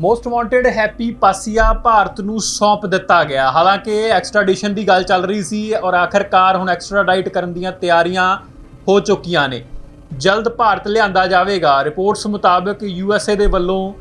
Most wanted Happy Passia Bharat ਨੂੰ ਸੌਂਪ ਦਿੱਤਾ ਗਿਆ। ਹਾਲਾਂਕਿ ਐਕਸਟ੍ਰੈਡੀਸ਼ਨ ਦੀ ਗੱਲ ਚੱਲ ਰਹੀ ਸੀ ਔਰ ਆਖਰਕਾਰ ਹੁਣ ਐਕਸਟ੍ਰਾਡਾਈਟ ਕਰਨ ਦੀਆਂ ਤਿਆਰੀਆਂ ਹੋ ਚੁੱਕੀਆਂ ਨੇ। ਜਲਦ ਭਾਰਤ ਲਿਆਂਦਾ ਜਾਵੇਗਾ। ਰਿਪੋਰਟਸ ਮੁਤਾਬਕ ਯੂਐਸਏ ਦੇ ਵੱਲੋਂ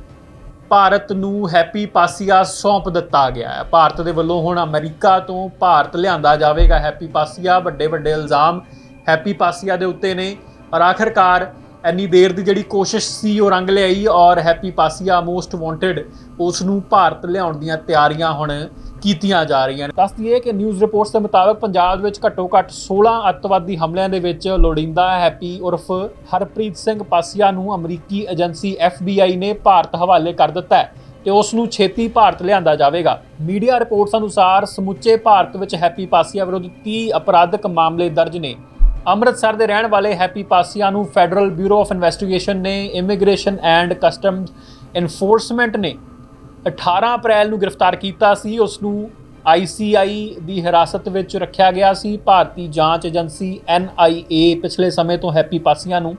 ਭਾਰਤ ਨੂੰ ਹੈਪੀ ਪਾਸੀਆ ਸੌਂਪ ਦਿੱਤਾ ਗਿਆ ਹੈ। ਭਾਰਤ ਦੇ ਵੱਲੋਂ ਹੁਣ ਅਮਰੀਕਾ ਤੋਂ ਭਾਰਤ ਲਿਆਂਦਾ ਜਾਵੇਗਾ ਹੈਪੀ ਪਾਸੀਆ ਵੱਡੇ ਵੱਡੇ ਇਲਜ਼ਾਮ ਹੈਪੀ ਪਾਸੀਆ ਦੇ ਉੱਤੇ ਨੇ। ਔਰ ਆਖਰਕਾਰ ਇੰਨੀ ਦੇਰ ਦੀ ਜਿਹੜੀ ਕੋਸ਼ਿਸ਼ ਸੀ ਉਹ ਰੰਗ ਲਿਆਈ ਔਰ ਹੈਪੀ ਪਾਸੀਆ ਮੋਸਟ ਵਾਂਟਡ ਉਸ ਨੂੰ ਭਾਰਤ ਲਿਆਉਣ ਦੀਆਂ ਤਿਆਰੀਆਂ ਹੁਣ ਕੀਤੀਆਂ ਜਾ ਰਹੀਆਂ ਨੇ। ਦੱਸ ਦਈਏ ਕਿ ਨਿਊਜ਼ ਰਿਪੋਰਟਸ ਦੇ ਮੁਤਾਬਕ ਪੰਜਾਬ ਵਿੱਚ ਘੱਟੋ-ਘੱਟ 16 ਅੱਤਵਾਦੀ ਹਮਲਿਆਂ ਦੇ ਵਿੱਚ ਲੋੜੀਂਦਾ ਹੈਪੀ ਉਰਫ ਹਰਪ੍ਰੀਤ ਸਿੰਘ ਪਾਸੀਆ ਨੂੰ ਅਮਰੀਕੀ ਏਜੰਸੀ FBI ਨੇ ਭਾਰਤ ਹਵਾਲੇ ਕਰ ਦਿੱਤਾ ਹੈ ਤੇ ਉਸ ਨੂੰ ਛੇਤੀ ਭਾਰਤ ਲਿਆਂਦਾ ਜਾਵੇਗਾ। ਮੀਡੀਆ ਰਿਪੋਰਟਸ ਅਨੁਸਾਰ ਸਮੁੱਚੇ ਭਾਰਤ ਵਿੱਚ ਹੈਪੀ ਪਾਸੀਆ ਵਿਰੁੱਧ 30 ਅਪਰਾਧਿਕ ਮਾਮਲੇ ਦਰਜ ਨੇ। ਅੰਮ੍ਰਿਤਸਰ ਦੇ ਰਹਿਣ ਵਾਲੇ ਹੈਪੀ ਪਾਸੀਆ ਨੂੰ ਫੈਡਰਲ ਬਿਊਰੋ ਆਫ ਇਨਵੈਸਟੀਗੇਸ਼ਨ ਨੇ ਇਮੀਗ੍ਰੇਸ਼ਨ ਐਂਡ ਕਸਟਮਸ ਐਨਫੋਰਸਮੈਂਟ ਨੇ 18 ਅਪ੍ਰੈਲ ਨੂੰ ਗ੍ਰਿਫਤਾਰ ਕੀਤਾ ਸੀ। ਉਸ ਨੂੰ ICI ਦੀ ਹਿਰਾਸਤ ਵਿੱਚ ਰੱਖਿਆ ਗਿਆ ਸੀ। ਭਾਰਤੀ ਜਾਂਚ ਏਜੰਸੀ NIA ਪਿਛਲੇ ਸਮੇਂ ਤੋਂ ਹੈਪੀ ਪਾਸੀਆ ਨੂੰ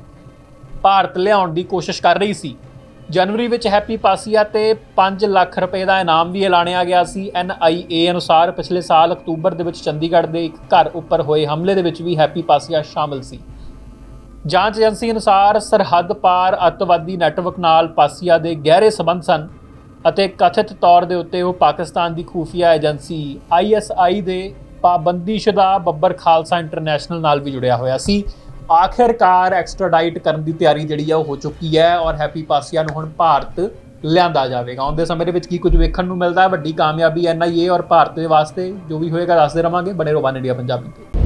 ਭਾਰਤ ਲਿਆਉਣ ਦੀ ਕੋਸ਼ਿਸ਼ ਕਰ ਰਹੀ ਸੀ। ਜਨਵਰੀ ਵਿੱਚ ਹੈਪੀ ਪਾਸੀਆ ਤੇ 5 ਲੱਖ ਰੁਪਏ ਦਾ ਇਨਾਮ ਵੀ ਐਲਾਨਿਆ ਗਿਆ ਸੀ। NIA ਅਨੁਸਾਰ ਪਿਛਲੇ ਸਾਲ ਅਕਤੂਬਰ ਦੇ ਵਿੱਚ ਚੰਡੀਗੜ੍ਹ ਦੇ ਇੱਕ ਘਰ ਉੱਪਰ ਹੋਏ ਹਮਲੇ ਦੇ ਵਿੱਚ ਵੀ ਹੈਪੀ ਪਾਸੀਆ ਸ਼ਾਮਲ ਸੀ। ਜਾਂਚ ਏਜੰਸੀ ਅਨੁਸਾਰ ਸਰਹੱਦ ਪਾਰ ਅੱਤਵਾਦੀ ਨੈਟਵਰਕ ਨਾਲ ਪਾਸੀਆ ਦੇ ਗਹਿਰੇ ਸਬੰਧ ਸਨ ਅਤੇ ਕਥਿਤ ਤੌਰ ਦੇ ਉੱਤੇ ਉਹ ਪਾਕਿਸਤਾਨ ਦੀ ਖੂਫੀਆ ਏਜੰਸੀ ISI ਦੇ ਪਾਬੰਦੀਸ਼ੁਦਾ ਬੱਬਰ ਖਾਲਸਾ ਇੰਟਰਨੈਸ਼ਨਲ ਨਾਲ ਵੀ ਜੁੜਿਆ ਹੋਇਆ ਸੀ। ਆਖਿਰਕਾਰ ਐਕਸਟ੍ਰਾਡਾਈਟ ਕਰਨ ਦੀ ਤਿਆਰੀ ਜਿਹੜੀ ਆ ਉਹ ਹੋ ਚੁੱਕੀ ਹੈ ਔਰ ਹੈਪੀ ਪਾਸੀਆ ਨੂੰ ਹੁਣ ਭਾਰਤ ਲਿਆਂਦਾ ਜਾਵੇਗਾ। ਆਉਂਦੇ ਸਮੇਂ ਦੇ ਵਿੱਚ ਕੀ ਕੁਝ ਵੇਖਣ ਨੂੰ ਮਿਲਦਾ ਹੈ? ਵੱਡੀ ਕਾਮਯਾਬੀ NIA ਔਰ ਭਾਰਤ ਦੇ ਵਾਸਤੇ ਜੋ ਵੀ ਹੋਏਗਾ, ਦੱਸਦੇ ਰਵਾਂਗੇ। ਬਣੇ ਰਹੋ ਵਨ ਇੰਡੀਆ ਪੰਜਾਬੀ ਤੇ।